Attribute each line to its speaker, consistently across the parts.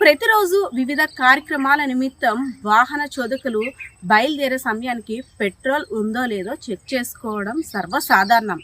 Speaker 1: ప్రతిరోజు వివిధ కార్యక్రమాల నిమిత్తం వాహన చోదకులు బయలుదేరే సమయానికి పెట్రోల్ ఉందో లేదో చెక్ చేసుకోవడం సర్వసాధారణం.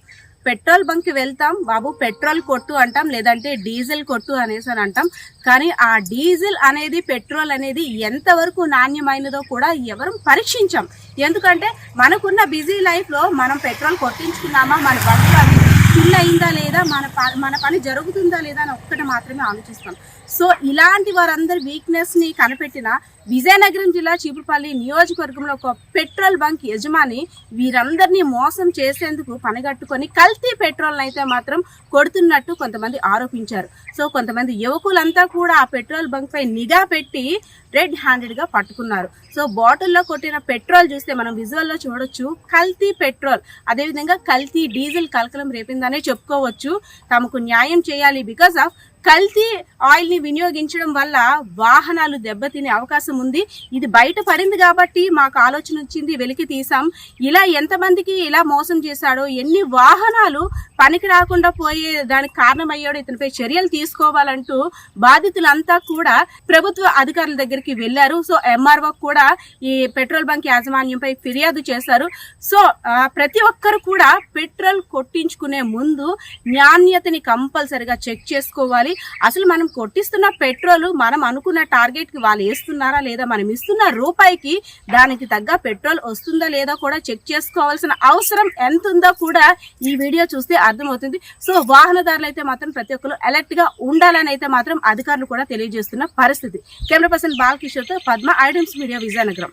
Speaker 1: పెట్రోల్ బంక్కి వెళ్తాం బాబు పెట్రోల్ కొట్టు అంటాం లేదంటే డీజిల్ కొట్టు అనేసి అని అంటాం. కానీ ఆ డీజిల్ అనేది పెట్రోల్ అనేది ఎంతవరకు నాణ్యమైనదో కూడా ఎవరు పరీక్షించాం. ఎందుకంటే మనకున్న బిజీ లైఫ్లో మనం పెట్రోల్ కొట్టించుకున్నామా మన బంక్లో అనేది ఫిల్ అయిందా లేదా? మన మన పని జరుగుతుందా లేదా అని ఒక్కటి మాత్రమే ఆలోచిస్తాం. సో ఇలాంటి వారందరి వీక్నెస్ని కనిపెట్టిన విజయనగరం జిల్లా చీపురుపల్లి నియోజకవర్గంలో ఒక పెట్రోల్ బంక్ యజమాని వీరందరినీ మోసం చేసేందుకు పనిగట్టుకొని కల్తీ పెట్రోల్ అయితే మాత్రం కొడుతున్నట్టు కొంతమంది ఆరోపించారు. సో కొంతమంది యువకులంతా కూడా ఆ పెట్రోల్ బంక్ పై నిఘా పెట్టి రెడ్ హ్యాండెడ్గా పట్టుకున్నారు. సో బాటిల్లో కొట్టిన పెట్రోల్ చూస్తే మనం విజువల్లో చూడొచ్చు కల్తీ పెట్రోల్ అదేవిధంగా కల్తీ డీజిల్ కలకలం రేపిందనే చెప్పుకోవచ్చు. తమకు న్యాయం చేయాలి బికాస్ ఆఫ్ కల్తీ ఆయిల్ని వినియోగించడం వల్ల వాహనాలు దెబ్బతినే అవకాశం ఉంది. ఇది బయట పడింది కాబట్టి మాకు ఆలోచన వచ్చింది వెలికి తీసాం ఇలా ఎంతమందికి ఇలా మోసం చేశాడో ఎన్ని వాహనాలు పనికి రాకుండా పోయే దానికి కారణమయ్యాడో ఇతనిపై చర్యలు తీసుకోవాలంటూ బాధితులంతా కూడా ప్రభుత్వ అధికారుల దగ్గరికి వెళ్ళారు సో ఎంఆర్ఓ కూడా ఈ పెట్రోల్ బంక్ యాజమాన్యంపై ఫిర్యాదు చేశారు. సో ప్రతి ఒక్కరు కూడా పెట్రోల్ కొట్టించుకునే ముందు నాణ్యతని కంపల్సరిగా చెక్ చేసుకోవాలి. అసలు మనం కొట్టిస్తున్న పెట్రోల్ మనం అనుకున్న టార్గెట్కి వాళ్ళు వేస్తున్నారా లేదా? మనం ఇస్తున్న రూపాయికి దానికి తగ్గ పెట్రోల్ వస్తుందా లేదా కూడా చెక్ చేసుకోవాల్సిన అవసరం ఎంత ఉందో కూడా ఈ వీడియో చూస్తే అర్థమవుతుంది. సో వాహనదారులు అయితే మాత్రం ప్రతి ఒక్కరు అలర్ట్గా ఉండాలని అయితే మాత్రం అధికారులు కూడా తెలియజేస్తున్న పరిస్థితి. కెమెరా పర్సన్ బాలకిషోర్తో పద్మ ఐడమ్స్ మీడియా విజయనగరం.